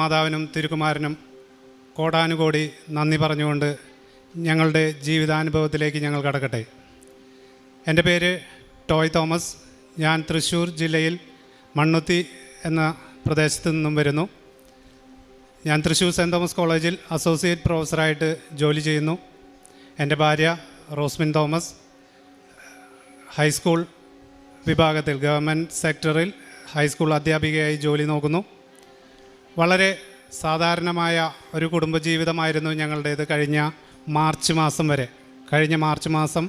മാതാവിനും തിരുക്കുമാരനും കോടാനുകോടി നന്ദി പറഞ്ഞുകൊണ്ട് ഞങ്ങളുടെ ജീവിതാനുഭവത്തിലേക്ക് ഞങ്ങൾ കടക്കട്ടെ. എന്റെ പേര് ടോയ് തോമസ്. ഞാൻ തൃശ്ശൂർ ജില്ലയിൽ മണ്ണുത്തി എന്ന പ്രദേശത്തു നിന്നും വരുന്നു. ഞാൻ തൃശ്ശൂർ സെന്റ് തോമസ് കോളേജിൽ അസോസിയേറ്റ് പ്രൊഫസറായിട്ട് ജോലി ചെയ്യുന്നു. എന്റെ ഭാര്യ റോസ്മിൻ തോമസ്. ഹൈസ്കൂൾ വിഭാഗത്തിൽ ഗവൺമെന്റ് സെക്ടറിൽ ഹൈസ്കൂൾ അധ്യാപികയായി ജോലി നോക്കുന്നു. വളരെ സാധാരണമായ ഒരു കുടുംബജീവിതമായിരുന്നു ഞങ്ങളുടേത് കഴിഞ്ഞ മാർച്ച് മാസം വരെ. കഴിഞ്ഞ മാർച്ച് മാസം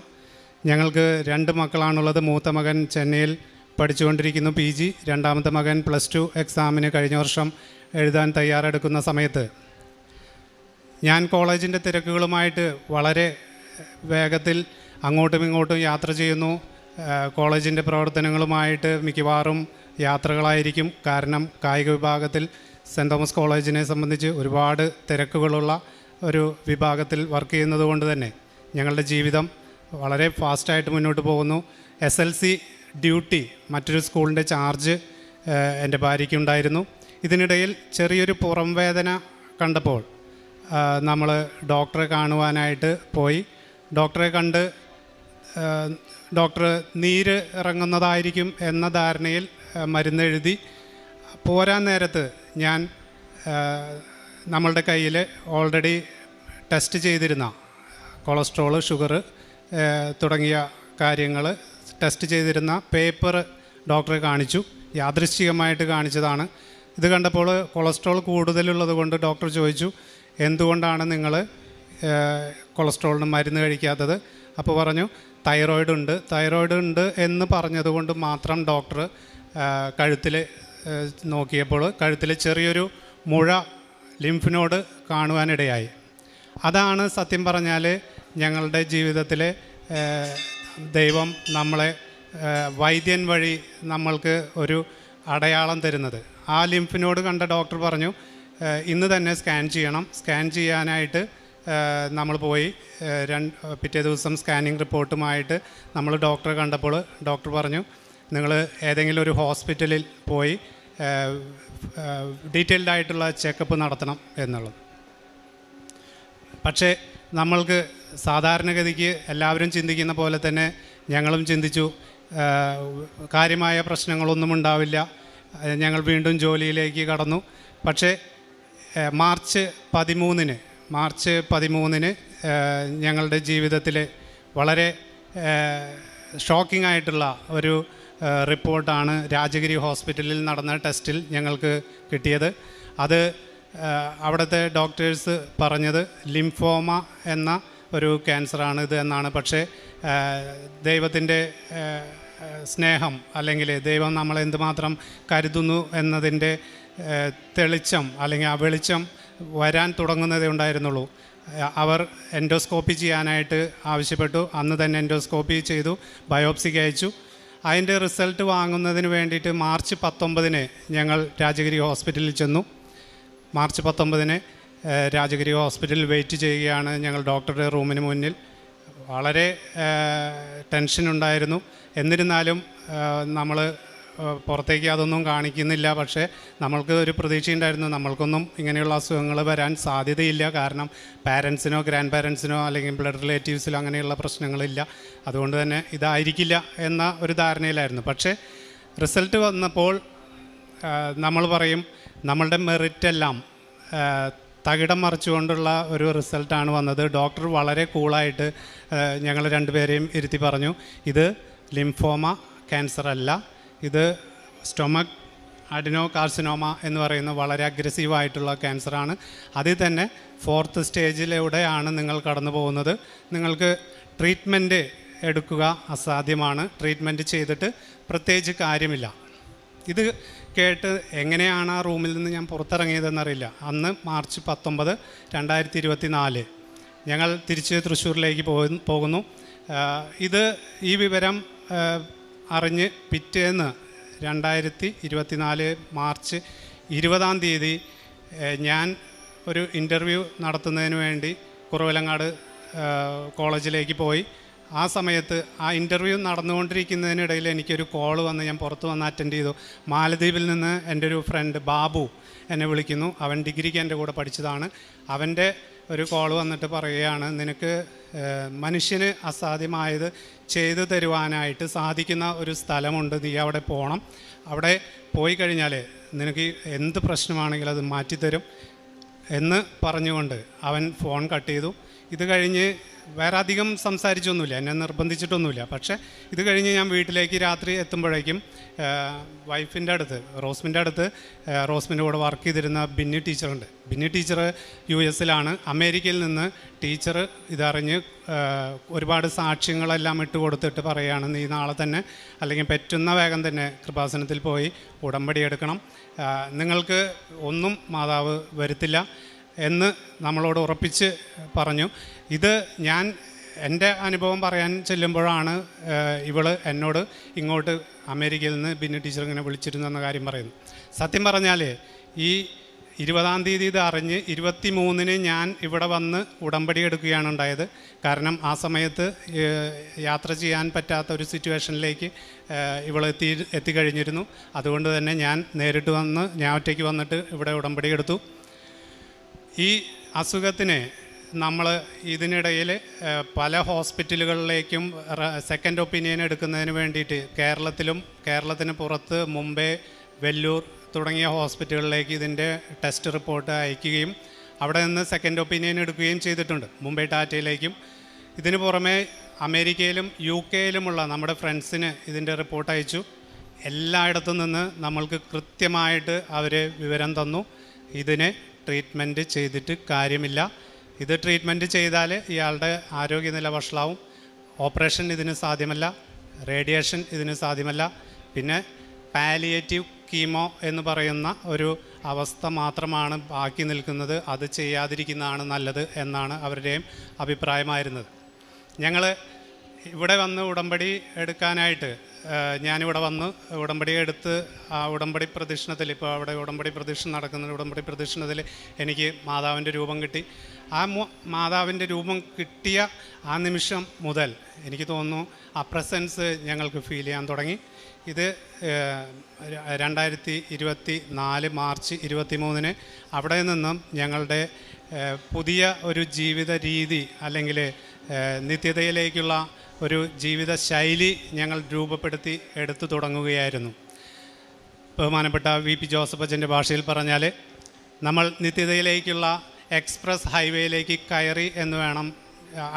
ഞങ്ങൾക്ക് രണ്ട് മക്കളാണുള്ളത്. മൂത്ത മകൻ ചെന്നൈയിൽ പഠിച്ചുകൊണ്ടിരിക്കുന്നു പി ജി. രണ്ടാമത്തെ മകൻ പ്ലസ് ടു എക്സാമിന് കഴിഞ്ഞ വർഷം എഴുതാൻ തയ്യാറെടുക്കുന്ന സമയത്ത്. ഞാൻ കോളേജിന്റെ തിരക്കുകളുമായിട്ട് വളരെ വേഗത്തിൽ അങ്ങോട്ടും ഇങ്ങോട്ടും യാത്ര ചെയ്യുന്നു. കോളേജിന്റെ പ്രവർത്തനങ്ങളുമായിട്ട് മിക്കവാറും യാത്രകളായിരിക്കും. കാരണം കായിക വിഭാഗത്തിൽ സെന്റ് തോമസ് കോളേജിനെ സംബന്ധിച്ച് ഒരുപാട് തിരക്കുകളുള്ള ഒരു വിഭാഗത്തിൽ വർക്ക് ചെയ്യുന്നത് കൊണ്ട് തന്നെ ഞങ്ങളുടെ ജീവിതം വളരെ ഫാസ്റ്റായിട്ട് മുന്നോട്ട് പോകുന്നു. എസ് എൽ സി ഡ്യൂട്ടി മറ്റൊരു സ്കൂളിന്റെ ചാർജ് എന്റെ ഭാര്യയ്ക്കുണ്ടായിരുന്നു ഇതിനിടയിൽ ചെറിയൊരു പുറം വേദന കണ്ടപ്പോൾ നമ്മൾ ഡോക്ടറെ കാണുവാനായിട്ട് പോയി. ഡോക്ടറെ കണ്ട് ഡോക്ടർ നീര് ഇറങ്ങുന്നതായിരിക്കും എന്ന ധാരണയിൽ മരുന്നെഴുതി. പോരാൻ നേരത്ത് ഞാൻ നമ്മളുടെ കയ്യിൽ ഓൾറെഡി ടെസ്റ്റ് ചെയ്തിരുന്ന കൊളസ്ട്രോൾ ഷുഗർ തുടങ്ങിയ കാര്യങ്ങൾ ടെസ്റ്റ് ചെയ്തിരുന്ന പേപ്പർ ഡോക്ടറെ കാണിച്ചു. യാദൃശ്ചികമായിട്ട് കാണിച്ചതാണ്. ഇത് കണ്ടപ്പോൾ കൊളസ്ട്രോൾ കൂടുതലുള്ളത് കൊണ്ട് ഡോക്ടർ ചോദിച്ചു എന്തുകൊണ്ടാണ് നിങ്ങൾ കൊളസ്ട്രോളിന് മരുന്ന് കഴിക്കാത്തത്? അപ്പോൾ പറഞ്ഞു തൈറോയിഡ് ഉണ്ട്. തൈറോയിഡ് ഉണ്ട് എന്ന് പറഞ്ഞതുകൊണ്ട് മാത്രം ഡോക്ടർ കഴുത്തിൽ നോക്കിയപ്പോൾ കഴുത്തിൽ ചെറിയൊരു മുഴ ലിംഫിനോട് കാണുവാനിടയായി. അതാണ് സത്യം പറഞ്ഞാൽ ഞങ്ങളുടെ ജീവിതത്തിൽ ദൈവം നമ്മളെ വൈദ്യൻ വഴി നമ്മൾക്ക് ഒരു അടയാളം തരുന്നത്. ആ ലിംഫിനോട് കണ്ട ഡോക്ടർ പറഞ്ഞു ഇന്ന് തന്നെ സ്കാൻ ചെയ്യണം. സ്കാൻ ചെയ്യാനായിട്ട് നമ്മൾ പോയി രണ്ട് പിറ്റേ ദിവസം സ്കാനിങ് റിപ്പോർട്ടുമായിട്ട് നമ്മൾ ഡോക്ടറെ കണ്ടപ്പോൾ ഡോക്ടർ പറഞ്ഞു നിങ്ങൾ ഏതെങ്കിലും ഒരു ഹോസ്പിറ്റലിൽ പോയി ഡീറ്റെയിൽഡ് ആയിട്ടുള്ള ചെക്കപ്പ് നടത്തണം എന്നുള്ളത്. പക്ഷേ നമ്മൾക്ക് സാധാരണഗതിക്ക് എല്ലാവരും ചിന്തിക്കുന്ന പോലെ തന്നെ ഞങ്ങളും ചിന്തിച്ചു കാര്യമായ പ്രശ്നങ്ങളൊന്നും ഉണ്ടാവില്ല ഞങ്ങൾ വീണ്ടും ജോലിയിലേക്ക് കടന്നു. പക്ഷേ മാർച്ച് പതിമൂന്നിന് മാർച്ച് പതിമൂന്നിന് ഞങ്ങളുടെ ജീവിതത്തിലെ വളരെ ഷോക്കിംഗ് ആയിട്ടുള്ള ഒരു റിപ്പോർട്ടാണ് രാജഗിരി ഹോസ്പിറ്റലിൽ നടന്ന ടെസ്റ്റിൽ ഞങ്ങൾക്ക് കിട്ടിയത്. അത് അവിടുത്തെ ഡോക്ടേഴ്സ് പറഞ്ഞത് ലിംഫോമ എന്ന ഒരു ക്യാൻസറാണ് ഇത് എന്നാണ്. പക്ഷേ ദൈവത്തിന്റെ സ്നേഹം അല്ലെങ്കിൽ ദൈവം നമ്മളെ എന്തുമാത്രം കരുതുന്നു എന്നതിന്റെ തെളിച്ചം അല്ലെങ്കിൽ ആ വെളിച്ചം വരാൻ തുടങ്ങുന്നതേ ഉണ്ടായിരുന്നുള്ളൂ. അവർ എൻഡോസ്കോപ്പി ചെയ്യാനായിട്ട് ആവശ്യപ്പെട്ടു. അന്ന് തന്നെ എൻഡോസ്കോപ്പി ചെയ്തു ബയോപ്സിക്ക് അയച്ചു. അതിന്റെ റിസൾട്ട് വാങ്ങുന്നതിന് വേണ്ടിയിട്ട് മാർച്ച് പത്തൊമ്പതിന് ഞങ്ങൾ രാജഗിരി ഹോസ്പിറ്റലിൽ ചെന്നു. മാർച്ച് പത്തൊമ്പതിന് രാജഗിരി ഹോസ്പിറ്റലിൽ വെയിറ്റ് ചെയ്യുകയാണ് ഞങ്ങൾ ഡോക്ടറുടെ റൂമിന് മുന്നിൽ. വളരെ ടെൻഷൻ ഉണ്ടായിരുന്നു എന്നിരുന്നാലും നമ്മൾ പുറത്തേക്ക് അതൊന്നും കാണിക്കുന്നില്ല. പക്ഷേ നമ്മൾക്ക് ഒരു പ്രതീക്ഷയുണ്ടായിരുന്നു നമ്മൾക്കൊന്നും ഇങ്ങനെയുള്ള അസുഖങ്ങൾ വരാൻ സാധ്യതയില്ല. കാരണം പാരൻസിനോ ഗ്രാൻഡ് പാരൻസിനോ അല്ലെങ്കിൽ ബ്ലഡ് റിലേറ്റീവ്സിലോ അങ്ങനെയുള്ള പ്രശ്നങ്ങളില്ല. അതുകൊണ്ട് തന്നെ ഇതായിരിക്കില്ല എന്ന ഒരു ധാരണയിലായിരുന്നു. പക്ഷേ റിസൾട്ട് വന്നപ്പോൾ നമ്മൾ പറയും നമ്മളുടെ മെറിറ്റെല്ലാം തകിടം മറിച്ചുകൊണ്ടുള്ള ഒരു റിസൾട്ടാണ് വന്നത്. ഡോക്ടർ വളരെ കൂളായിട്ട് ഞങ്ങൾ രണ്ടുപേരെയും ഇരുത്തി പറഞ്ഞു ഇത് ലിംഫോമ ക്യാൻസർ അല്ല ഇത് സ്റ്റൊമക് അഡിനോ കാർസിനോമ എന്ന് പറയുന്ന വളരെ അഗ്രസീവായിട്ടുള്ള ക്യാൻസറാണ് അതിൽ തന്നെ ഫോർത്ത് സ്റ്റേജിലൂടെയാണ് നിങ്ങൾ കടന്നു പോകുന്നത്. നിങ്ങൾക്ക് ട്രീറ്റ്മെന്റ് എടുക്കുക അസാധ്യമാണ്. ട്രീറ്റ്മെന്റ് ചെയ്തിട്ട് പ്രത്യേകിച്ച് കാര്യമില്ല. ഇത് കേട്ട് എങ്ങനെയാണ് ആ റൂമിൽ നിന്ന് ഞാൻ പുറത്തിറങ്ങിയതെന്നറിയില്ല. അന്ന് മാർച്ച് പത്തൊമ്പത് രണ്ടായിരത്തി ഇരുപത്തി നാല് ഞങ്ങൾ തിരിച്ച് തൃശ്ശൂരിലേക്ക് പോകു- പോകുന്നു. ഇത് ഈ വിവരം അറിഞ്ഞ് പിറ്റേന്ന് രണ്ടായിരത്തി ഇരുപത്തിനാല് മാർച്ച് ഇരുപതാം തീയതി ഞാൻ ഒരു ഇന്റർവ്യൂ നടത്തുന്നതിന് വേണ്ടി കുറവിലങ്ങാട് കോളേജിലേക്ക് പോയി. ആ സമയത്ത് ആ ഇന്റർവ്യൂ നടന്നുകൊണ്ടിരിക്കുന്നതിനിടയിൽ എനിക്കൊരു കോൾ വന്ന് ഞാൻ പുറത്ത് വന്ന് അറ്റൻഡ് ചെയ്തു. മാലദ്വീപിൽ നിന്ന് എന്റെ ഒരു ഫ്രണ്ട് ബാബു എന്നെ വിളിക്കുന്നു. അവൻ ഡിഗ്രിക്ക് എന്റെ കൂടെ പഠിച്ചതാണ്. അവന്റെ ഒരു കോൾ വന്നിട്ട് പറയുകയാണ് നിനക്ക് മനുഷ്യന് അസാധ്യമായത് ചെയ്തു തരുവാനായിട്ട് സാധിക്കുന്ന ഒരു സ്ഥലമുണ്ട് നീ അവിടെ പോകണം അവിടെ പോയി കഴിഞ്ഞാൽ നിനക്ക് എന്ത് പ്രശ്നമാണെങ്കിലും അത് മാറ്റിത്തരും എന്ന് പറഞ്ഞുകൊണ്ട് അവൻ ഫോൺ കട്ട് ചെയ്തു. ഇത് കഴിഞ്ഞ് വേറെ അധികം സംസാരിച്ചൊന്നുമില്ല എന്നെ നിർബന്ധിച്ചിട്ടൊന്നുമില്ല. പക്ഷേ ഇത് കഴിഞ്ഞ് ഞാൻ വീട്ടിലേക്ക് രാത്രി എത്തുമ്പോഴേക്കും വൈഫിന്റെ അടുത്ത് റോസ്മിന്റെ അടുത്ത് റോസ്മിന്റെ കൂടെ വർക്ക് ചെയ്തിരുന്ന ബിന്നി ടീച്ചറുണ്ട്. ബിന്നി ടീച്ചർ യു എസിലാണ്. അമേരിക്കയിൽ നിന്ന് ടീച്ചർ ഇതറിഞ്ഞ് ഒരുപാട് സാക്ഷ്യങ്ങളെല്ലാം ഇട്ട് കൊടുത്തിട്ട് പറയുകയാണ് നീ നാളെ തന്നെ അല്ലെങ്കിൽ പറ്റുന്ന വേഗം തന്നെ കൃപാസനത്തിൽ പോയി ഉടമ്പടി എടുക്കണം. നിങ്ങൾക്ക് ഒന്നും മാതാവ് വരുത്തില്ല. എന്ന് നമ്മളോട് ഉറപ്പിച്ച് പറഞ്ഞു. ഇത് ഞാൻ എന്റെ അനുഭവം പറയാൻ ചെല്ലുമ്പോഴാണ് ഇവൾ എന്നോട് ഇങ്ങോട്ട് അമേരിക്കയിൽ നിന്ന് ബിന്നി ടീച്ചർ ഇങ്ങനെ വിളിച്ചിരുന്നെന്ന കാര്യം പറയുന്നു സത്യം പറഞ്ഞാൽ ഈ ഇരുപതാം തീയതി ഇത് അറിഞ്ഞ് ഇരുപത്തി മൂന്നിന് ഞാൻ ഇവിടെ വന്ന് ഉടമ്പടി എടുക്കുകയാണ് ഉണ്ടായത്. കാരണം ആ സമയത്ത് യാത്ര ചെയ്യാൻ പറ്റാത്ത ഒരു സിറ്റുവേഷനിലേക്ക് ഇവൾ എത്തി എത്തിക്കഴിഞ്ഞിരുന്നു. അതുകൊണ്ട് തന്നെ ഞാൻ നേരിട്ട് വന്ന് ഞാൻ ഒറ്റയ്ക്ക് വന്നിട്ട് ഇവിടെ ഉടമ്പടി എടുത്തു. ഈ അസുഖത്തിന് നമ്മൾ ഇതിനിടയിൽ പല ഹോസ്പിറ്റലുകളിലേക്കും സെക്കൻഡ് ഒപ്പീനിയൻ എടുക്കുന്നതിന് വേണ്ടിയിട്ട് കേരളത്തിലും കേരളത്തിന് പുറത്ത് മുംബൈ വെല്ലൂർ തുടങ്ങിയ ഹോസ്പിറ്റലുകളിലേക്ക് ഇതിന്റെ ടെസ്റ്റ് റിപ്പോർട്ട് അയക്കുകയും അവിടെ നിന്ന് സെക്കൻഡ് ഒപ്പീനിയൻ എടുക്കുകയും ചെയ്തിട്ടുണ്ട് മുംബൈ ടാറ്റയിലേക്കും. ഇതിന് പുറമെ അമേരിക്കയിലും യു കെയിലുമുള്ള നമ്മുടെ ഫ്രണ്ട്സിന് ഇതിന്റെ റിപ്പോർട്ട് അയച്ചു. എല്ലായിടത്തു നിന്ന് നമ്മൾക്ക് കൃത്യമായിട്ട് അവർ വിവരം തന്നു. ഇതിന് ട്രീറ്റ്മെന്റ് ചെയ്തിട്ട് കാര്യമില്ല. ഇത് ട്രീറ്റ്മെന്റ് ചെയ്താൽ ഇയാളുടെ ആരോഗ്യനില വഷളാവും. ഓപ്പറേഷൻ ഇതിന് സാധ്യമല്ല. റേഡിയേഷൻ ഇതിന് സാധ്യമല്ല. പിന്നെ പാലിയേറ്റീവ് കീമോ എന്ന് പറയുന്ന ഒരു അവസ്ഥ മാത്രമാണ് ബാക്കി നിൽക്കുന്നത്. അത് ചെയ്യാതിരിക്കുന്നതാണ് നല്ലത് എന്നാണ് അവരുടെയും അഭിപ്രായമായിരുന്നത്. ഞങ്ങൾ ഇവിടെ വന്ന് ഉടമ്പടി എടുക്കാനായിട്ട് ഞാനിവിടെ വന്ന്. ഉടമ്പടി എടുത്ത് ആ ഉടമ്പടി പ്രദക്ഷിണത്തിൽ ഇപ്പോൾ അവിടെ ഉടമ്പടി പ്രദക്ഷിണം നടക്കുന്ന ഉടമ്പടി പ്രദക്ഷിണത്തിൽ എനിക്ക് മാതാവിന്റെ രൂപം കിട്ടി. ആ മാതാവിന്റെ രൂപം കിട്ടിയ ആ നിമിഷം മുതൽ എനിക്ക് തോന്നുന്നു ആ പ്രസൻസ് ഞങ്ങൾക്ക് ഫീൽ ചെയ്യാൻ തുടങ്ങി. ഇത് രണ്ടായിരത്തി ഇരുപത്തി നാല് മാർച്ച് ഇരുപത്തി മൂന്നിന് അവിടെ നിന്നും ഞങ്ങളുടെ പുതിയ ഒരു ജീവിത രീതി അല്ലെങ്കിൽ നിത്യതയിലേക്കുള്ള ഒരു ജീവിത ശൈലി ഞങ്ങൾ രൂപപ്പെടുത്തി എടുത്തു തുടങ്ങുകയായിരുന്നു. ബഹുമാനപ്പെട്ട വി പി ജോസഫ് അച്ഛന്റെ ഭാഷയിൽ പറഞ്ഞാൽ നമ്മൾ നിത്യതയിലേക്കുള്ള എക്സ്പ്രസ് ഹൈവേയിലേക്ക് കയറി എന്ന് വേണം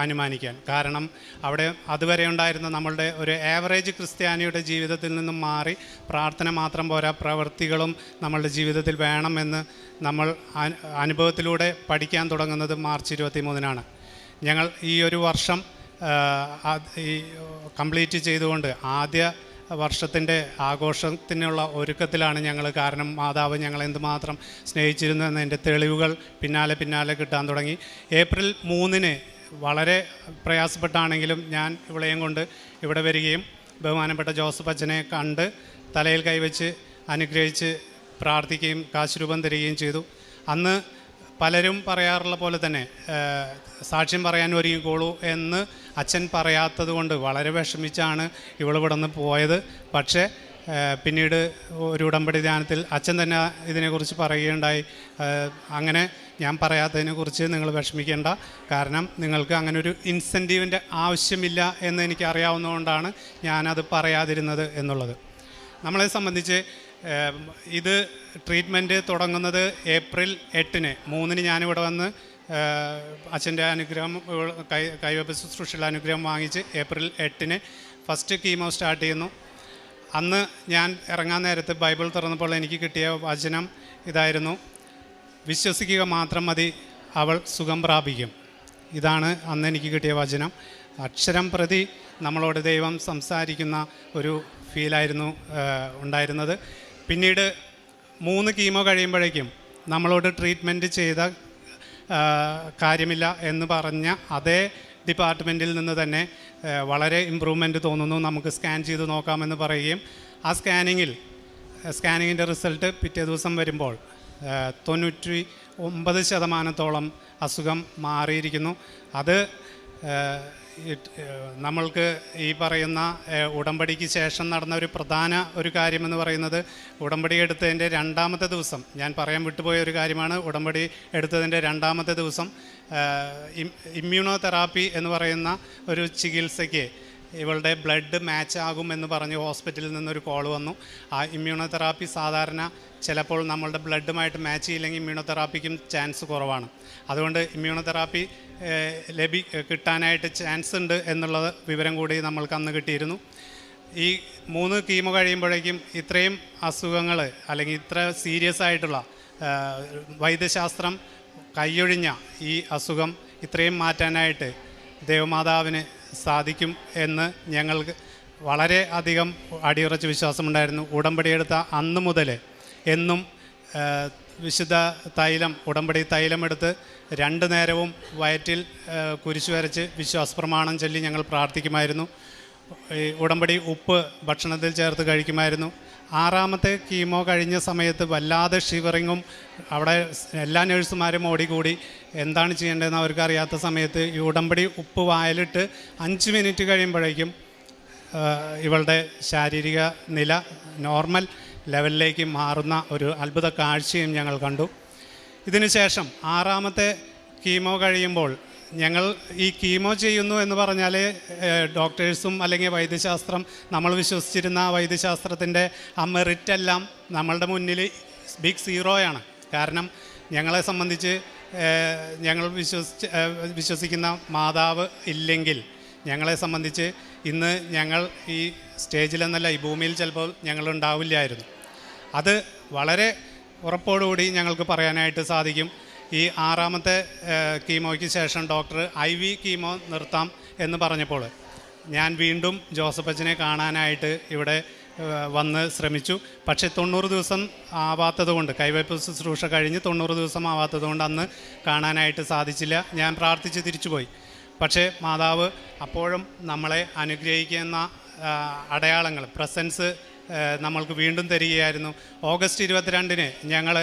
അനുമാനിക്കാൻ. കാരണം അവിടെ അതുവരെ ഉണ്ടായിരുന്ന നമ്മളുടെ ഒരു ആവറേജ് ക്രിസ്ത്യാനിയുടെ ജീവിതത്തിൽ നിന്നും മാറി പ്രാർത്ഥന മാത്രം പോരാ പ്രവൃത്തികളും നമ്മളുടെ ജീവിതത്തിൽ വേണമെന്ന് നമ്മൾ അനുഭവത്തിലൂടെ പഠിക്കാൻ തുടങ്ങുന്നത് മാർച്ച് ഇരുപത്തി മൂന്നിനാണ് ഞങ്ങൾ ഈ ഒരു വർഷം ഈ കംപ്ലീറ്റ് ചെയ്തുകൊണ്ട് ആദ്യ വർഷത്തിന്റെ ആഘോഷത്തിനുള്ള ഒരുക്കത്തിലാണ് ഞങ്ങൾ കാരണം മാതാവ് ഞങ്ങൾ എന്തുമാത്രം സ്നേഹിച്ചിരുന്നു എന്നതിന്റെ തെളിവുകൾ പിന്നാലെ പിന്നാലെ കിട്ടാൻ തുടങ്ങി. ഏപ്രിൽ മൂന്നിന് വളരെ പ്രയാസപ്പെട്ടാണെങ്കിലും ഞാൻ ഇവിടെയും കൊണ്ട് ഇവിടെ വരികയും ബഹുമാനപ്പെട്ട ജോസഫ് അച്ഛനെ കണ്ട് തലയിൽ കൈവച്ച് അനുഗ്രഹിച്ച് പ്രാർത്ഥിക്കുകയും കാശുരൂപം തരികയും ചെയ്തു. അന്ന് പലരും പറയാറുള്ള പോലെ തന്നെ സാക്ഷ്യം പറയാൻ ഒരുങ്ങിക്കോളൂ എന്ന് അച്ഛൻ പറയാത്തത് കൊണ്ട് വളരെ വിഷമിച്ചാണ് ഇവളിവിടെ നിന്ന് പോയത്. പക്ഷേ പിന്നീട് ഒരു ഉടമ്പടി ധ്യാനത്തിൽ അച്ഛൻ തന്നെ ഇതിനെക്കുറിച്ച് പറയുകയുണ്ടായി. അങ്ങനെ ഞാൻ പറയാത്തതിനെക്കുറിച്ച് നിങ്ങൾ വിഷമിക്കേണ്ട. കാരണം നിങ്ങൾക്ക് അങ്ങനെ ഒരു ഇൻസെന്റീവിന്റെ ആവശ്യമില്ല എന്ന് എനിക്കറിയാവുന്നതുകൊണ്ടാണ് ഞാനത് പറയാതിരുന്നത് എന്നുള്ളത്. നമ്മളെ സംബന്ധിച്ച് ഇത് ട്രീറ്റ്മെന്റ് തുടങ്ങുന്നത് ഏപ്രിൽ എട്ടിന്. മൂന്നിന് ഞാനിവിടെ വന്ന് അച്ഛന്റെ അനുഗ്രഹം കൈവപ്പ് ശുശ്രൂഷയുടെ അനുഗ്രഹം വാങ്ങിച്ച് ഏപ്രിൽ എട്ടിന് ഫസ്റ്റ് കീമോ സ്റ്റാർട്ട് ചെയ്യുന്നു. അന്ന് ഞാൻ ഇറങ്ങാൻ നേരത്ത് ബൈബിൾ തുറന്നപ്പോൾ എനിക്ക് കിട്ടിയ വചനം ഇതായിരുന്നു വിശ്വസിക്കുക മാത്രം മതി അവൾ സുഖം പ്രാപിക്കും. ഇതാണ് അന്ന് എനിക്ക് കിട്ടിയ വചനം. അക്ഷരം പ്രതി നമ്മളോട് ദൈവം സംസാരിക്കുന്ന ഒരു ഫീലായിരുന്നു ഉണ്ടായിരുന്നത്. പിന്നീട് മൂന്ന് കീമോ കഴിയുമ്പോഴേക്കും നമ്മളോട് ട്രീറ്റ്മെന്റ് ചെയ്ത കാര്യമില്ല എന്ന് പറഞ്ഞ അതേ ഡിപ്പാർട്ട്മെന്റിൽ നിന്ന് തന്നെ വളരെ ഇമ്പ്രൂവ്മെന്റ് തോന്നുന്നു. നമുക്ക് സ്കാൻ ചെയ്ത് നോക്കാമെന്ന് പറയുകയും ആ സ്കാനിങ്ങിൽ സ്കാനിങ്ങിന്റെ റിസൾട്ട് പിറ്റേ ദിവസം വരുമ്പോൾ തൊണ്ണൂറ്റി ഒമ്പത് ശതമാനത്തോളം അസുഖം മാറിയിരിക്കുന്നു. അത് നമ്മൾക്ക് ഈ പറയുന്ന ഉടമ്പടിക്ക് ശേഷം നടന്ന ഒരു പ്രധാന ഒരു കാര്യമെന്ന് പറയുന്നത് ഉടമ്പടി എടുത്തതിന്റെ രണ്ടാമത്തെ ദിവസം. ഞാൻ പറയാൻ വിട്ടുപോയ ഒരു കാര്യമാണ് ഉടമ്പടി എടുത്തതിന്റെ രണ്ടാമത്തെ ദിവസം ഇമ്മ്യൂണോ തെറാപ്പി എന്ന് പറയുന്ന ഒരു ചികിത്സയ്ക്ക് ഇവളുടെ ബ്ലഡ് മാച്ച് ആകുമെന്ന് പറഞ്ഞ് ഹോസ്പിറ്റലിൽ നിന്നൊരു കോൾ വന്നു. ആ ഇമ്മ്യൂണോതെറാപ്പി സാധാരണ ചിലപ്പോൾ നമ്മളുടെ ബ്ലഡുമായിട്ട് മാച്ച് ചെയ്യില്ലെങ്കിൽ ഇമ്മ്യൂണോതെറാപ്പിക്കും ചാൻസ് കുറവാണ്. അതുകൊണ്ട് ഇമ്മ്യൂണോതെറാപ്പി ലഭി കിട്ടാനായിട്ട് ചാൻസ് ഉണ്ട് എന്നുള്ളത് വിവരം കൂടി നമ്മൾക്ക് അന്ന് കിട്ടിയിരുന്നു. ഈ മൂന്ന് കീമോ കഴിയുമ്പോഴേക്കും ഇത്രയും അസുഖങ്ങൾ അല്ലെങ്കിൽ ഇത്ര സീരിയസ് ആയിട്ടുള്ള വൈദ്യശാസ്ത്രം കൈയൊഴിഞ്ഞ ഈ അസുഖം ഇത്രയും മാറ്റാനായിട്ട് ദേവമാതാവിന് സാധിക്കും എന്ന് ഞങ്ങൾക്ക് വളരെ അധികം അടിയുറച്ച് വിശ്വാസമുണ്ടായിരുന്നു. ഉടമ്പടിയെടുത്ത അന്ന് മുതൽ എന്നും വിശുദ്ധ തൈലം ഉടമ്പടി തൈലം എടുത്ത് രണ്ട് നേരവും വയറ്റിൽ കുരിശു വരച്ച് വിശ്വാസ പ്രമാണം ചൊല്ലി ഞങ്ങൾ പ്രാർത്ഥിക്കുമായിരുന്നു. ഉടമ്പടി ഉപ്പ് ഭക്ഷണത്തിൽ ചേർത്ത് കഴിക്കുമായിരുന്നു. ആറാമത്തെ കീമോ കഴിഞ്ഞ സമയത്ത് വല്ലാതെ ഷിവറിങ്ങും അവിടെ എല്ലാ നഴ്സുമാരും ഓടിക്കൂടി. എന്താണ് ചെയ്യേണ്ടതെന്ന് അവർക്ക് അറിയാത്ത സമയത്ത് ഈ ഉടമ്പടി ഉപ്പ് വായലിട്ട് അഞ്ച് മിനിറ്റ് കഴിയുമ്പോഴേക്കും ഇവളുടെ ശാരീരിക നില നോർമൽ ലെവലിലേക്ക് മാറുന്ന ഒരു അത്ഭുത കാഴ്ചയും ഞങ്ങൾ കണ്ടു. ഇതിനുശേഷം ആറാമത്തെ കീമോ കഴിയുമ്പോൾ ഞങ്ങൾ ഈ കീമോ ചെയ്യുന്നു എന്ന് പറഞ്ഞാൽ ഡോക്ടേഴ്സും അല്ലെങ്കിൽ വൈദ്യശാസ്ത്രം നമ്മൾ വിശ്വസിച്ചിരുന്ന ആ വൈദ്യശാസ്ത്രത്തിന്റെ ആ മെറിറ്റെല്ലാം നമ്മളുടെ മുന്നിൽ ബിഗ് സീറോയാണ് കാരണം ഞങ്ങളെ സംബന്ധിച്ച് ഞങ്ങൾ വിശ്വസിച്ച് വിശ്വസിക്കുന്ന മാതാവ് ഇല്ലെങ്കിൽ ഞങ്ങളെ സംബന്ധിച്ച് ഇന്ന് ഞങ്ങൾ ഈ സ്റ്റേജിലെന്നല്ല ഈ ഭൂമിയിൽ ചിലപ്പോൾ ഞങ്ങളുണ്ടാവില്ലായിരുന്നു അത് വളരെ ഉറപ്പോടുകൂടി ഞങ്ങൾക്ക് പറയാനായിട്ട് സാധിക്കും. ഈ ആറാമത്തെ കീമോയ്ക്ക് ശേഷം ഡോക്ടർ ഐ വി കീമോ നിർത്താം എന്ന് പറഞ്ഞപ്പോൾ ഞാൻ വീണ്ടും ജോസഫ് അച്ഛനെ കാണാനായിട്ട് ഇവിടെ വന്ന് ശ്രമിച്ചു. പക്ഷേ തൊണ്ണൂറ് ദിവസം ആവാത്തതുകൊണ്ട് കൈവയ്പ് ശുശ്രൂഷ കഴിഞ്ഞ് തൊണ്ണൂറ് ദിവസം ആവാത്തതുകൊണ്ട് അന്ന് കാണാനായിട്ട് സാധിച്ചില്ല. ഞാൻ പ്രാർത്ഥിച്ച് തിരിച്ചുപോയി. പക്ഷേ മാതാവ് അപ്പോഴും നമ്മളെ അനുഗ്രഹിക്കുന്ന അടയാളങ്ങൾ പ്രസൻസ് നമ്മൾക്ക് വീണ്ടും തരികയായിരുന്നു. ഓഗസ്റ്റ് ഇരുപത്തിരണ്ടിന് ഞങ്ങൾ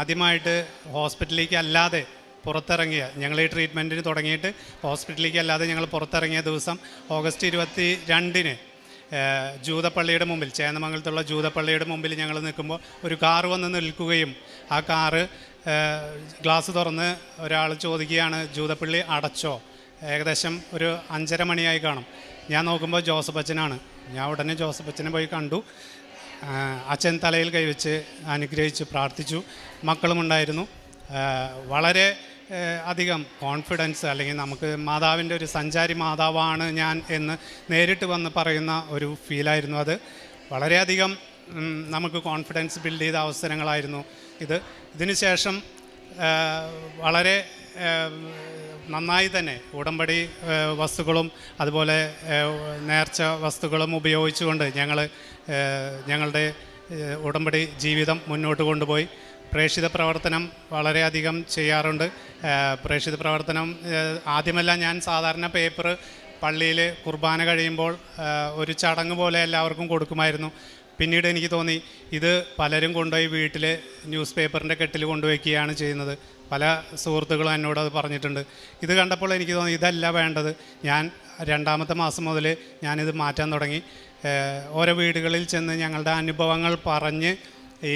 ആദ്യമായിട്ട് ഹോസ്പിറ്റലിലേക്ക് അല്ലാതെ പുറത്തിറങ്ങിയ ഞങ്ങൾ ഈ ട്രീറ്റ്മെന്റിന് തുടങ്ങിയിട്ട് ഹോസ്പിറ്റലിലേക്ക് അല്ലാതെ ഞങ്ങൾ പുറത്തിറങ്ങിയ ദിവസം ഓഗസ്റ്റ് ഇരുപത്തി രണ്ടിന് ജൂതപ്പള്ളിയുടെ മുമ്പിൽ ചേന്നമംഗലത്തുള്ള ജൂതപ്പള്ളിയുടെ മുമ്പിൽ ഞങ്ങൾ നിൽക്കുമ്പോൾ ഒരു കാറ് വന്ന് നിൽക്കുകയും ആ കാറ് ഗ്ലാസ് തുറന്ന് ഒരാൾ ചോദിക്കുകയാണ് ജൂതപ്പള്ളി അടച്ചോ? ഏകദേശം ഒരു അഞ്ചര മണിയായി കാണും. ഞാൻ നോക്കുമ്പോൾ ജോസഫ് അച്ഛനാണ്. ഞാൻ ഉടനെ ജോസഫ് അച്ഛനെ പോയി കണ്ടു. അച്ഛൻ തലയിൽ കൈവച്ച് അനുഗ്രഹിച്ച് പ്രാർത്ഥിച്ചു. മക്കളും ഉണ്ടായിരുന്നു. വളരെ അധികം കോൺഫിഡൻസ് അല്ലെങ്കിൽ നമുക്ക് മാതാവിന്റെ ഒരു സഞ്ചാരി മാതാവാണ് ഞാൻ എന്ന് നേരിട്ട് വന്ന് പറയുന്ന ഒരു ഫീലായിരുന്നു അത്. വളരെയധികം നമുക്ക് കോൺഫിഡൻസ് ബിൽഡ് ചെയ്ത അവസരങ്ങളായിരുന്നു ഇത്. ഇതിനുശേഷം വളരെ നന്നായി തന്നെ. ഉടമ്പടി വസ്തുക്കളും അതുപോലെ നേർച്ച വസ്തുക്കളും ഉപയോഗിച്ചുകൊണ്ട് ഞങ്ങൾ ഞങ്ങളുടെ ഉടമ്പടി ജീവിതം മുന്നോട്ട് കൊണ്ടുപോയി. പ്രേക്ഷിത പ്രവർത്തനം വളരെയധികം ചെയ്യാറുണ്ട്. പ്രേക്ഷിത പ്രവർത്തനം ആദ്യമെല്ലാം ഞാൻ സാധാരണ പേപ്പർ പള്ളിയിൽ കുർബാന കഴിയുമ്പോൾ ഒരു ചടങ്ങ് പോലെ എല്ലാവർക്കും കൊടുക്കുമായിരുന്നു. പിന്നീട് എനിക്ക് തോന്നി ഇത് പലരും കൊണ്ടുപോയി വീട്ടിൽ ന്യൂസ് പേപ്പറിന്റെ കെട്ടിൽ കൊണ്ടുവയ്ക്കുകയാണ് ചെയ്യുന്നത്. പല സുഹൃത്തുക്കളും എന്നോട് അത് പറഞ്ഞിട്ടുണ്ട്. ഇത് കണ്ടപ്പോൾ എനിക്ക് തോന്നി ഇതല്ല വേണ്ടത്. ഞാൻ രണ്ടാമത്തെ മാസം മുതൽ ഞാനിത് മാറ്റാൻ തുടങ്ങി. ഓരോ വീടുകളിൽ ചെന്ന് ഞങ്ങളുടെ അനുഭവങ്ങൾ പറഞ്ഞ് ഈ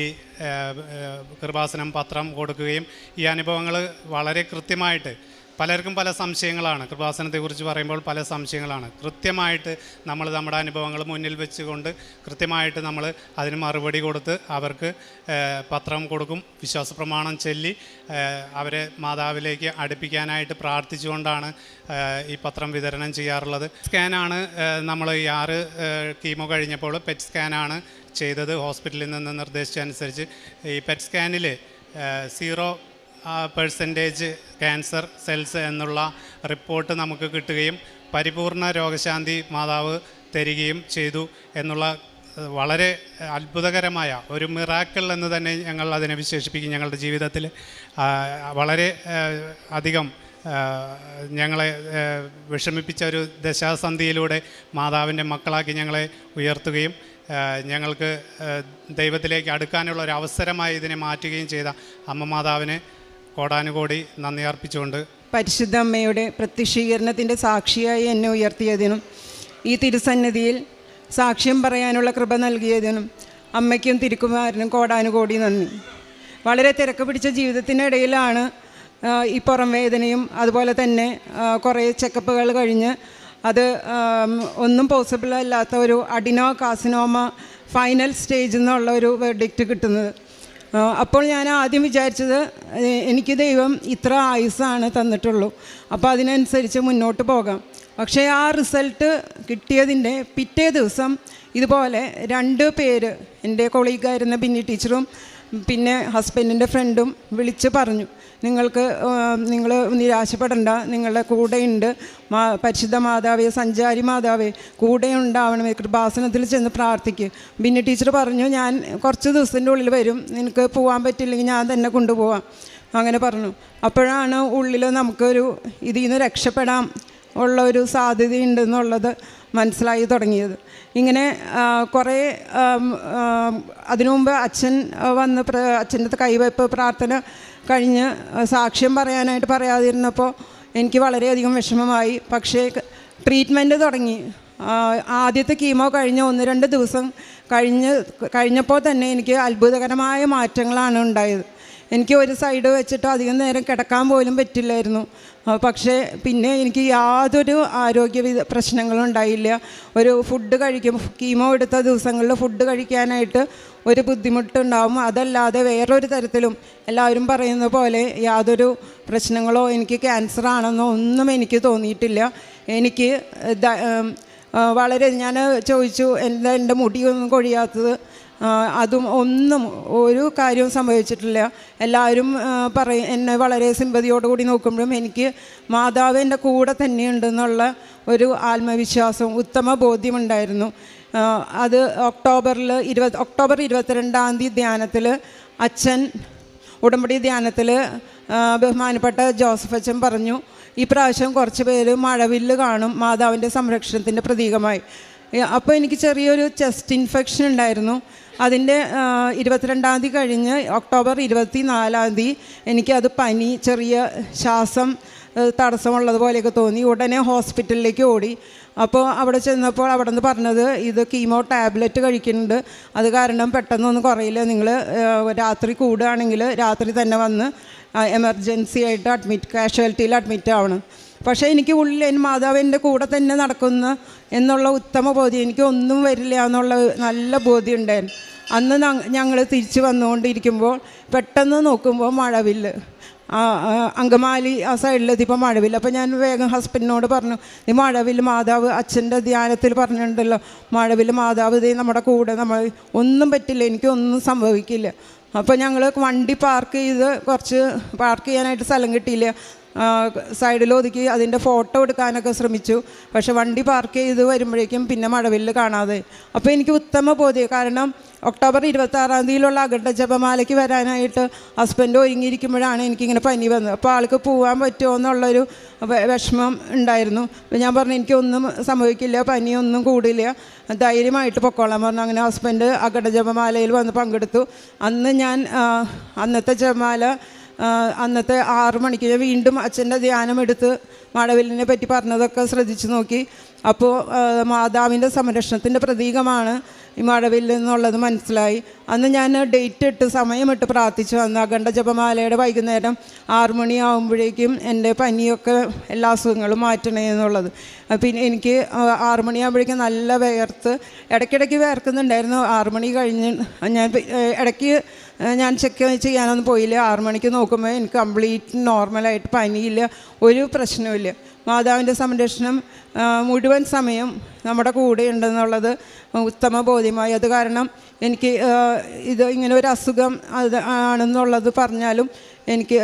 കൃപാസനം പത്രം കൊടുക്കുകയും ഈ അനുഭവങ്ങൾ വളരെ കൃത്യമായിട്ട് പലർക്കും പല സംശയങ്ങളാണ്. കൃപാസനത്തെക്കുറിച്ച് പറയുമ്പോൾ പല സംശയങ്ങളാണ്. കൃത്യമായിട്ട് നമ്മൾ നമ്മുടെ അനുഭവങ്ങൾ മുന്നിൽ വെച്ചുകൊണ്ട് കൃത്യമായിട്ട് നമ്മൾ അതിന് മറുപടി കൊടുത്ത് അവർക്ക് പത്രം കൊടുക്കും വിശ്വാസ പ്രമാണം ചൊല്ലി അവരെ മാതാവിലേക്ക് അടുപ്പിക്കാനായിട്ട് പ്രാർത്ഥിച്ചുകൊണ്ടാണ് ഈ പത്രം വിതരണം ചെയ്യാറുള്ളത്. സ്കാനാണ് നമ്മൾ ഈ ആറ് കീമോ കഴിഞ്ഞപ്പോൾ പെറ്റ് സ്കാനാണ് ചെയ്തത്. ഹോസ്പിറ്റലിൽ നിന്ന് നിർദ്ദേശിച്ചനുസരിച്ച് ഈ പെറ്റ് സ്കാനിൽ സീറോ പെർസെന്റേജ് ക്യാൻസർ സെൽസ് എന്നുള്ള റിപ്പോർട്ട് നമുക്ക് കിട്ടുകയും പരിപൂർണ രോഗശാന്തി മാതാവ് തരികയും ചെയ്തു എന്നുള്ള വളരെ അത്ഭുതകരമായ ഒരു മിറാക്കിൾ എന്ന് തന്നെ ഞങ്ങൾ അതിനെ വിശേഷിപ്പിക്കും ഞങ്ങളുടെ ജീവിതത്തിൽ. വളരെ അധികം ഞങ്ങളെ വിഷമിപ്പിച്ച ഒരു ദശാസന്ധിയിലൂടെ മാതാവിന്റെ മക്കളാക്കി ഞങ്ങളെ ഉയർത്തുകയും ഞങ്ങൾക്ക് ദൈവത്തിലേക്ക് അടുക്കാനുള്ള ഒരു അവസരമായി ഇതിനെ മാറ്റുകയും ചെയ്ത അമ്മ മാതാവിനെ കോടാനുകോടി നന്ദി അർപ്പിച്ചുകൊണ്ട് പരിശുദ്ധ അമ്മയുടെ പ്രത്യക്ഷീകരണത്തിന്റെ സാക്ഷിയായി എന്നെ ഉയർത്തിയതിനും ഈ തിരുസന്നിധിയിൽ സാക്ഷ്യം പറയാനുള്ള കൃപ നൽകിയതിനും അമ്മയ്ക്കും തിരുക്കുമാരനും കോടാനുകോടി നന്ദി. വളരെ തിരക്ക് പിടിച്ച ജീവിതത്തിനിടയിലാണ് ഈ പുറം വേദനയും അതുപോലെ തന്നെ കുറേ ചെക്കപ്പുകൾ കഴിഞ്ഞ് അത് ഒന്നും പോസിബിൾ അല്ലാത്ത ഒരു അഡിനോ കാസിനോമ ഫൈനൽ സ്റ്റേജ് എന്നുള്ള ഒരു വെർഡിക്റ്റ് കിട്ടുന്നത്. അപ്പോൾ ഞാൻ ആദ്യം വിചാരിച്ചത് എനിക്ക് ദൈവം ഇത്ര ആയുസ്സാണ് തന്നിട്ടുള്ളൂ. അപ്പോൾ അതിനനുസരിച്ച് മുന്നോട്ട് പോകാം. പക്ഷേ ആ റിസൾട്ട് കിട്ടിയതിന്റെ പിറ്റേ ദിവസം ഇതുപോലെ രണ്ട് പേര് എന്റെ കൊളീഗായിരുന്ന ബിന്നി ടീച്ചറും പിന്നെ ഹസ്ബൻഡിന്റെ ഫ്രണ്ടും വിളിച്ച് പറഞ്ഞു നിങ്ങൾക്ക് നിങ്ങൾ നിരാശപ്പെടണ്ട നിങ്ങളുടെ കൂടെയുണ്ട് മാ പരിശുദ്ധ മാതാവേ സഞ്ചാരി മാതാവേ കൂടെ ഉണ്ടാവണമേ കൃപാസനത്തിൽ ചെന്ന് പ്രാർത്ഥിക്കുക പിന്നെ ടീച്ചർ പറഞ്ഞു ഞാൻ കുറച്ച് ദിവസത്തിന്റെ ഉള്ളിൽ വരും നിനക്ക് പോകാൻ പറ്റില്ലെങ്കിൽ ഞാൻ തന്നെ കൊണ്ടുപോവാം. അങ്ങനെ പറഞ്ഞു. അപ്പോഴാണ് ഉള്ളിൽ നമുക്കൊരു ഇതിൽ നിന്ന് രക്ഷപ്പെടാം ഉള്ള ഒരു സാധ്യതയുണ്ടെന്നുള്ളത് മനസ്സിലായി തുടങ്ങിയത്. ഇങ്ങനെ കുറേ അതിനു മുമ്പ് അച്ഛൻ വന്ന് അച്ഛന്റെ കൈവയ്പ്പ് പ്രാർത്ഥന കഴിഞ്ഞ് സാക്ഷ്യം പറയാനായിട്ട് പറയാതിരുന്നപ്പോൾ എനിക്ക് വളരെയധികം വിഷമമായി. പക്ഷേ ട്രീറ്റ്മെന്റ് തുടങ്ങി. ആദ്യത്തെ കീമോ കഴിഞ്ഞ് ഒന്ന് രണ്ട് ദിവസം കഴിഞ്ഞ് കഴിഞ്ഞപ്പോൾ തന്നെ എനിക്ക് അത്ഭുതകരമായ മാറ്റങ്ങളാണ് ഉണ്ടായത്. എനിക്ക് ഒരു സൈഡ് വെച്ചിട്ട് അധികം നേരം കിടക്കാൻ പോലും പറ്റില്ലായിരുന്നു. പക്ഷേ പിന്നെ എനിക്ക് യാതൊരു ആരോഗ്യ പ്രശ്നങ്ങളും ഉണ്ടായില്ല. ഒരു ഫുഡ് കഴിക്കും കീമോ എടുത്ത ദിവസങ്ങളിൽ ഫുഡ് കഴിക്കാനായിട്ട് ഒരു ബുദ്ധിമുട്ടുണ്ടാവും. അതല്ലാതെ വേറൊരു തരത്തിലും എല്ലാവരും പറയുന്ന പോലെ യാതൊരു പ്രശ്നങ്ങളോ എനിക്ക് ക്യാൻസർ ആണെന്നോ ഒന്നും എനിക്ക് തോന്നിയിട്ടില്ല. എനിക്ക് വളരെ ഞാൻ ചോദിച്ചു എന്താ എന്റെ മുടിയൊന്നും കൊഴിയാത്തത്? അതും ഒന്നും ഒരു കാര്യവും സംഭവിച്ചിട്ടില്ല. എല്ലാവരും പറയും എന്നെ വളരെ സിമ്പതിയോടുകൂടി നോക്കുമ്പോഴും എനിക്ക് മാതാവ് എന്റെ കൂടെ തന്നെയുണ്ടെന്നുള്ള ഒരു ആത്മവിശ്വാസവും ഉത്തമ ബോധ്യമുണ്ടായിരുന്നു. അത് ഒക്ടോബറിൽ ഇരുപത് ഒക്ടോബർ ഇരുപത്തിരണ്ടാം തീയതി ധ്യാനത്തിൽ അച്ഛൻ ഉടമ്പടി ധ്യാനത്തിൽ ബഹുമാനപ്പെട്ട ജോസഫ് അച്ഛൻ പറഞ്ഞു ഈ പ്രാവശ്യം കുറച്ച് പേര് മഴവില്ല് കാണും മാതാവിന്റെ സംരക്ഷണത്തിന്റെ പ്രതീകമായി. അപ്പോൾ എനിക്ക് ചെറിയൊരു ചെസ്റ്റ് ഇൻഫെക്ഷൻ ഉണ്ടായിരുന്നു. അതിന്റെ ഇരുപത്തിരണ്ടാം തീയതി കഴിഞ്ഞ് ഒക്ടോബർ ഇരുപത്തി നാലാം തീയതി എനിക്കത് പനി ചെറിയ ശ്വാസം തടസ്സമുള്ളതുപോലെയൊക്കെ തോന്നി. ഉടനെ ഹോസ്പിറ്റലിലേക്ക് ഓടി. അപ്പോൾ അവിടെ ചെന്നപ്പോൾ അവിടെ നിന്ന് പറഞ്ഞത് ഇത് കീമോ ടാബ്ലറ്റ് കഴിക്കുന്നുണ്ട്. അത് കാരണം പെട്ടെന്നൊന്നും കുറയില്ല. നിങ്ങൾ രാത്രി കൂടുകയാണെങ്കിൽ രാത്രി തന്നെ വന്ന് എമർജൻസി ആയിട്ട് അഡ്മിറ്റ് കാഷ്വാലിറ്റിയിൽ അഡ്മിറ്റ് ആവണം. പക്ഷേ എനിക്ക് ഉള്ളിൽ എന്റെ മാതാവ് എന്റെ കൂടെ തന്നെ നടക്കുന്ന എന്നുള്ള ഉത്തമ ബോധ്യം. എനിക്ക് ഒന്നും വരില്ല എന്നുള്ള നല്ല ബോധ്യം ഉണ്ടായിരുന്നു. അന്ന് ഞങ്ങൾ തിരിച്ചു വന്നുകൊണ്ടിരിക്കുമ്പോൾ പെട്ടെന്ന് നോക്കുമ്പോൾ മഴവില്ല്. അങ്കമാലി ആ സൈഡിലെത്തിയപ്പോൾ മഴവില്ല. അപ്പോൾ ഞാൻ വേഗം ഹസ്ബൻഡിനോട് പറഞ്ഞു ഈ മഴവിൽ മാതാവ് അച്ഛന്റെ ധ്യാനത്തിൽ പറഞ്ഞിട്ടുണ്ടല്ലോ. മഴവിൽ മാതാവ് ഇതേ നമ്മുടെ കൂടെ നമ്മൾ ഒന്നും പറ്റില്ല എനിക്കൊന്നും സംഭവിക്കില്ല. അപ്പോൾ ഞങ്ങൾ വണ്ടി പാർക്ക് ചെയ്ത് കുറച്ച് പാർക്ക് ചെയ്യാനായിട്ട് സ്ഥലം കിട്ടിയില്ല. സൈഡിൽ ഒതുക്കി അതിന്റെ ഫോട്ടോ എടുക്കാനൊക്കെ ശ്രമിച്ചു. പക്ഷെ വണ്ടി പാർക്ക് ചെയ്ത് വരുമ്പോഴേക്കും പിന്നെ മഴവില്ല് കാണാതെ. അപ്പോൾ എനിക്ക് ഉത്തമ ബോധ്യം. കാരണം ഒക്ടോബർ ഇരുപത്താറാം തീയതിയിലുള്ള അഖണ്ഡ ജപമാലയ്ക്ക് വരാനായിട്ട് ഹസ്ബൻഡ് ഒരുങ്ങിയിരിക്കുമ്പോഴാണ് എനിക്കിങ്ങനെ പനി വന്നത്. അപ്പോൾ ആൾക്ക് പോകാൻ പറ്റുമോ എന്നുള്ളൊരു വിഷമം ഉണ്ടായിരുന്നു. ഞാൻ പറഞ്ഞു എനിക്കൊന്നും സംഭവിക്കില്ല പനിയൊന്നും കൂടില്ല. ധൈര്യമായിട്ട് പൊക്കോളാൻ പറഞ്ഞു. അങ്ങനെ ഹസ്ബൻഡ് അഖണ്ഡ ജപമാലയിൽ വന്ന് പങ്കെടുത്തു. അന്ന് ഞാൻ അന്നത്തെ ജപമാല അന്നത്തെ ആറ് മണിക്ക് വീണ്ടും അച്ഛന്റെ ധ്യാനം എടുത്ത് മഴവില്ലിനെ പറ്റി പറഞ്ഞതൊക്കെ ശ്രദ്ധിച്ചു നോക്കി. അപ്പോൾ മാതാവിന്റെ സംരക്ഷണത്തിന്റെ പ്രതീകമാണ് ഈ മഴവില്ല് എന്നുള്ളത് മനസ്സിലായി. അന്ന് ഞാൻ ഡേറ്റ് ഇട്ട് സമയമിട്ട് പ്രാർത്ഥിച്ചു. അന്ന് അഖണ്ഡ ജപമാലയുടെ വൈകുന്നേരം ആറു മണിയാകുമ്പോഴേക്കും എന്റെ പനിയൊക്കെ എല്ലാ അസുഖങ്ങളും മാറ്റണേ എന്നുള്ളത്. പിന്നെ എനിക്ക് ആറു മണിയാകുമ്പോഴേക്കും നല്ല വിയർത്ത് ഇടയ്ക്കിടയ്ക്ക് വിയർക്കുന്നുണ്ടായിരുന്നു ആറു മണി കഴിഞ്ഞ് ഞാൻ ഇടയ്ക്ക് ഞാൻ ചെക്ക് ചെയ്യാനൊന്നും പോയില്ല. ആറു മണിക്ക് നോക്കുമ്പോൾ എനിക്ക് കംപ്ലീറ്റ് നോർമലായിട്ട് പനിയില്ല. ഒരു പ്രശ്നവുമില്ല മാതാവിന്റെ സംരക്ഷണം മുഴുവൻ സമയം നമ്മുടെ കൂടെ ഉണ്ടെന്നുള്ളത് ഉത്തമ ബോധ്യമായി. അത് കാരണം എനിക്ക് ഇത് ഇങ്ങനെ ഒരു അസുഖം അത് ആണെന്നുള്ളത് പറഞ്ഞാലും എനിക്ക്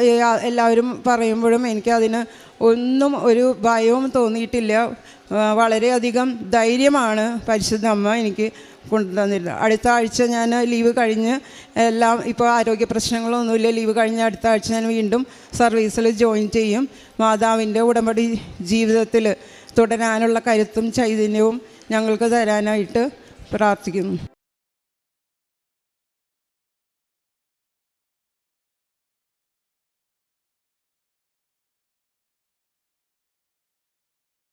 എല്ലാവരും പറയുമ്പോഴും എനിക്കതിന് ഒന്നും ഒരു ഭയവും തോന്നിയിട്ടില്ല. വളരെയധികം ധൈര്യമാണ് പരിശുദ്ധ അമ്മ എനിക്ക് കൊണ്ടുതന്നില്ല. അടുത്ത ആഴ്ച ഞാൻ ലീവ് കഴിഞ്ഞ് എല്ലാം ഇപ്പോൾ ആരോഗ്യ പ്രശ്നങ്ങളൊന്നുമില്ല. ലീവ് കഴിഞ്ഞ് അടുത്ത ആഴ്ച ഞാൻ വീണ്ടും സർവീസിൽ ജോയിൻ ചെയ്യും. മാതാവിന്റെ ഉടമ്പടി ജീവിതത്തിൽ തുടരാനുള്ള കരുത്തും ചൈതന്യവും ഞങ്ങൾക്ക് തരാനായിട്ട് പ്രാർത്ഥിക്കുന്നു.